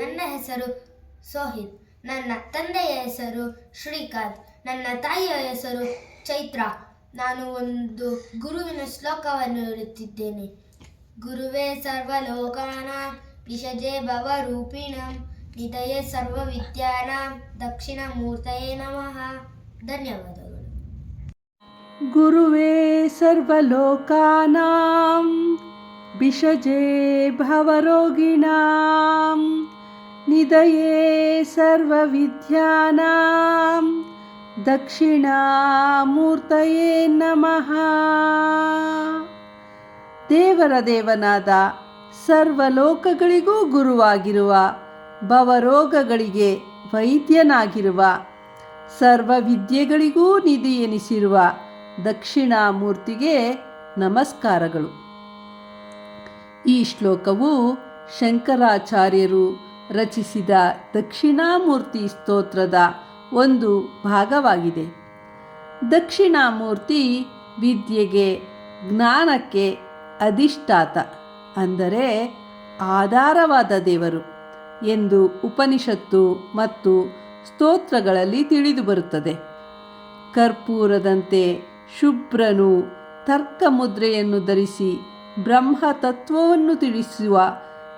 ನನ್ನ ಹೆಸರು ಸೋಹಿತ್ ನನ್ನ ತಂದೆಯ ಹೆಸರು ಶ್ರೀಕಾಂತ್, ನನ್ನ ತಾಯಿಯ ಹೆಸರು ಚೈತ್ರ. ನಾನು ಒಂದು ಗುರುವಿನ ಶ್ಲೋಕವನ್ನು ಹೇಳುತ್ತಿದ್ದೇನೆ. ಗುರುವೇ ಸರ್ವಲೋಕಾನ, ವಿಷಜೆ ಭವರೂಪಿಣಂ, ನಿಧಯೇ ಸರ್ವವಿದ್ಯಾನಾಂ, ದಕ್ಷಿಣ ಮೂರ್ತಯೇ ನಮಃ. ಧನ್ಯವಾದಗಳು. ಗುರುವೇ ಸರ್ವಲೋಕಾನಾಂ ಬಿಷಜೇ ಭವರೋಗಿಣಾಂ. ನಿಧಯೇ ಸರ್ವವಿದ್ಯಾನಾಂ ದಕ್ಷಿಣಾಮೂರ್ತಯೇ ನಮಃ. ದೇವರ ದೇವನಾದ ಸರ್ವಲೋಕಗಳಿಗೂ ಗುರುವಾಗಿರುವ ಭವರೋಗಗಳಿಗೆ ವೈದ್ಯನಾಗಿರುವ ಸರ್ವ ವಿದ್ಯೆಗಳಿಗೂ ನಿಧಿ ಎನಿಸಿರುವ ದಕ್ಷಿಣಾಮೂರ್ತಿಗೆ ನಮಸ್ಕಾರಗಳು. ಈ ಶ್ಲೋಕವು ಶಂಕರಾಚಾರ್ಯರು ರಚಿಸಿದ ದಕ್ಷಿಣಾಮೂರ್ತಿ ಸ್ತೋತ್ರದ ಒಂದು ಭಾಗವಾಗಿದೆ. ದಕ್ಷಿಣಾಮೂರ್ತಿ ವಿದ್ಯೆಗೆ, ಜ್ಞಾನಕ್ಕೆ ಅಧಿಷ್ಠಾತ, ಅಂದರೆ ಆಧಾರವಾದ ದೇವರು ಎಂದು ಉಪನಿಷತ್ತು ಮತ್ತು ಸ್ತೋತ್ರಗಳಲ್ಲಿ ತಿಳಿದುಬರುತ್ತದೆ ಕರ್ಪೂರದಂತೆ ಶುಭ್ರನು ತರ್ಕಮುದ್ರೆಯನ್ನು ಧರಿಸಿ ಬ್ರಹ್ಮ ತತ್ವವನ್ನು ತಿಳಿಸುವ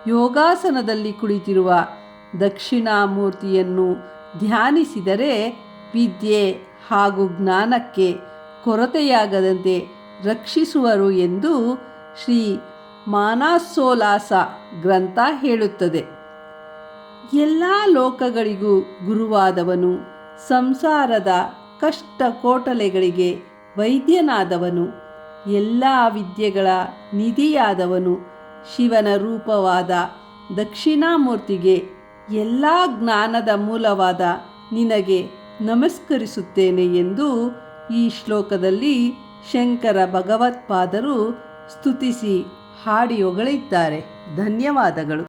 ಯೋಗಾಸನದಲ್ಲಿ ಕುಳಿತಿರುವ ದಕ್ಷಿಣಾಮೂರ್ತಿಯನ್ನು ಧ್ಯಾನಿಸಿದರೆ ವಿದ್ಯೆ ಹಾಗೂ ಜ್ಞಾನಕ್ಕೆ ಕೊರತೆಯಾಗದಂತೆ ರಕ್ಷಿಸುವರು ಎಂದು ಶ್ರೀ ಮಾನಾಸೋಲಾಸ ಗ್ರಂಥ ಹೇಳುತ್ತದೆ. ಎಲ್ಲ ಲೋಕಗಳಿಗೂ ಗುರುವಾದವನು, ಸಂಸಾರದ ಕಷ್ಟ ಕೋಟಲೆಗಳಿಗೆ ವೈದ್ಯನಾದವನು, ಎಲ್ಲ ವಿದ್ಯೆಗಳ ನಿಧಿಯಾದವನು ಶಿವನ ರೂಪವಾದ ದಕ್ಷಿಣಾಮೂರ್ತಿಗೆ ಎಲ್ಲ ಜ್ಞಾನದ ಮೂಲವಾದ ನಿನಗೆ ನಮಸ್ಕರಿಸುತ್ತೇನೆ ಎಂದು ಈ ಶ್ಲೋಕದಲ್ಲಿ ಶಂಕರ ಭಗವತ್ಪಾದರು ಸ್ತುತಿಸಿ ಹಾಡಿ ಹೊಗಳಿದ್ದಾರೆ ಧನ್ಯವಾದಗಳು.